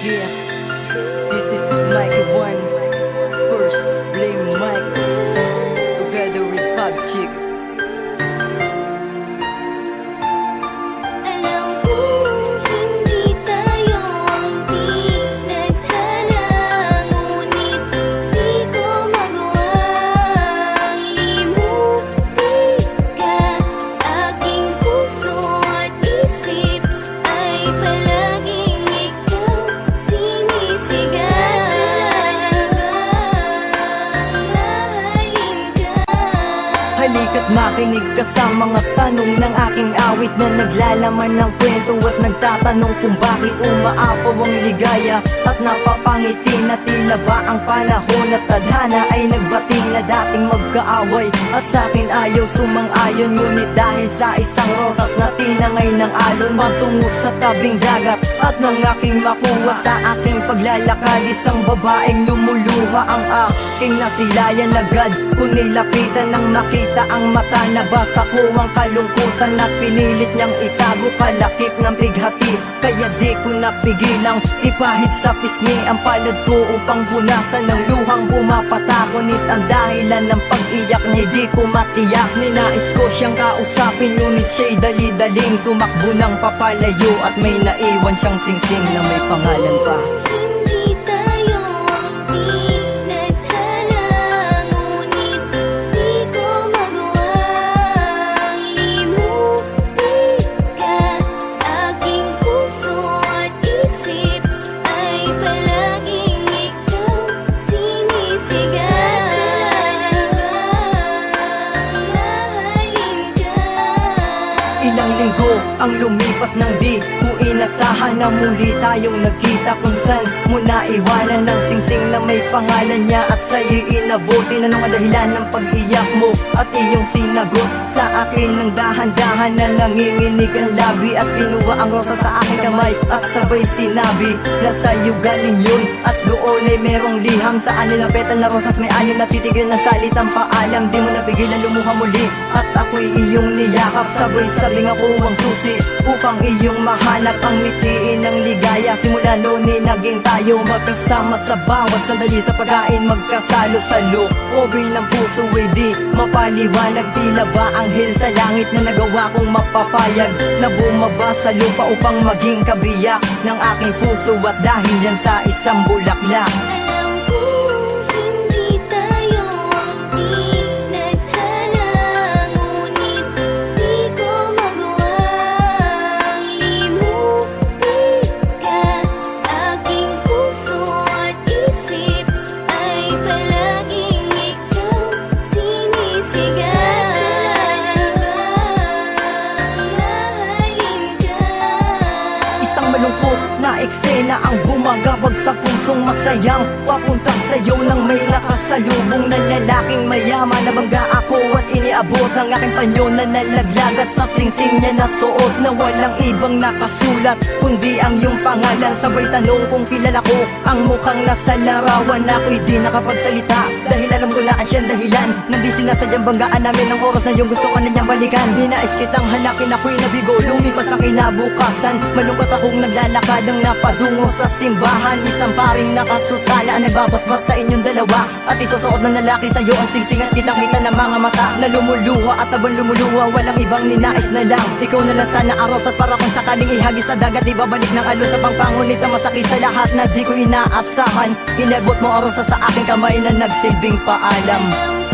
Yeah, this is Mikey One. First, blame Mike. Together with Pop Chick. Alam ko hindi makinig ka sa mga tanong ng aking awit Na naglalaman ng kwento at nagtatanong kung bakit umaapaw ang ligaya At napapangiti na tila ba ang panahon at tadhana ay nagbati na dating magkaaway. At sa akin ayaw sumang-ayon ngunit dahil sa isang rosas na tinangay ng alon Matungo sa tabing dagat at nang aking makuha. Sa aking paglalakad Isang babaeng lumuluha ang aking nasilayan agad Kung nilapitan ng makita ang mata Nabasa ko ang kalungkutan na pinilit niyang itago. Kalakip ng bighati Kaya di ko napigilang ipahid sa pisngi Ang palad ko upang punasan ng luhang bumapata Ngunit ang dahilan ng pag-iyak niya di ko matiyak. Ninais ko siyang kausapin Ngunit siya'y dali-daling tumakbo ng papalayo At may naiwan siyang singsing na may pangalan pa ang lumipas ng di ko inasahan na muli tayong nagkita kung saan mo naiwanan ng singsing na may pangalan niya at sa'yo'y inabuti. Na nung dahilan ng pag-iyak mo at iyong sinagot? Sa akin ng dahan-dahan na nanginginig ang labi at kinuha ang rosa sa aking kamay at sabay sinabi na sa'yo galing yun at doon ay merong liham sa anil na petal na rosas may anim na titigil ng salitang paalam. Di mo napigilan lumuha muli at ako'y iyong niyakap. Sabay sabing ako ang susi upang iyong mahanap ang mitiin ng ligaya. Simula noon ay naging tayo magkasama sa bawat sandali. Sa pagkain magkasalo sa loobi ng puso ay di mapaliwanag. Tila ba anghel sa langit na nagawa kong mapapayag? Na bumaba sa lupa upang maging kabiyak ng aking puso. At dahil sa isang bulaklak Alam ko hindi tayo ang tinadhana Ngunit di ko magawang limutin ka puso at isip ay palaging ikaw sinisigaw Isang malungkot na eksena ang bumagabag sa pusong masayang Papunta sa'yo nang may nakasalubong na lalaking mayaman Nabangga ako at iniabot ng aking panyo na nalaglag At sa singsing niya na suot na walang ibang nakasulat Kundi ang iyong pangalan. Sabay tanong kung kilala ko Ang mukhang nasa larawan. Ako'y di nakapagsalita Dahil alam ko na ang siyang dahilan. Nandi sinasadyang banggaan namin ng oras na yung gusto ko na niyang balikan. Ninais kitang hanakin ako'y nabigo Lumipas sa kinabukasan. Malungkot akong naglalakad ang napadungo sa simbahan. Isang paring nakasutala ang nagbabasbas sa inyong dalawa. At isusuot ng lalaki sa'yo ang singsing at kitang kita ng mga mata Na lumuluha at abang lumuluha Walang ibang ninais na lang. Ikaw na lang sana arosas para kung sakaling ihagis sa dagat Ibabalik ng alon sa pangpangunit ang masakit sa lahat na di ko inaasahan. Inagbot mo arosas sa aking kamay na nagsilbing paalam. Alam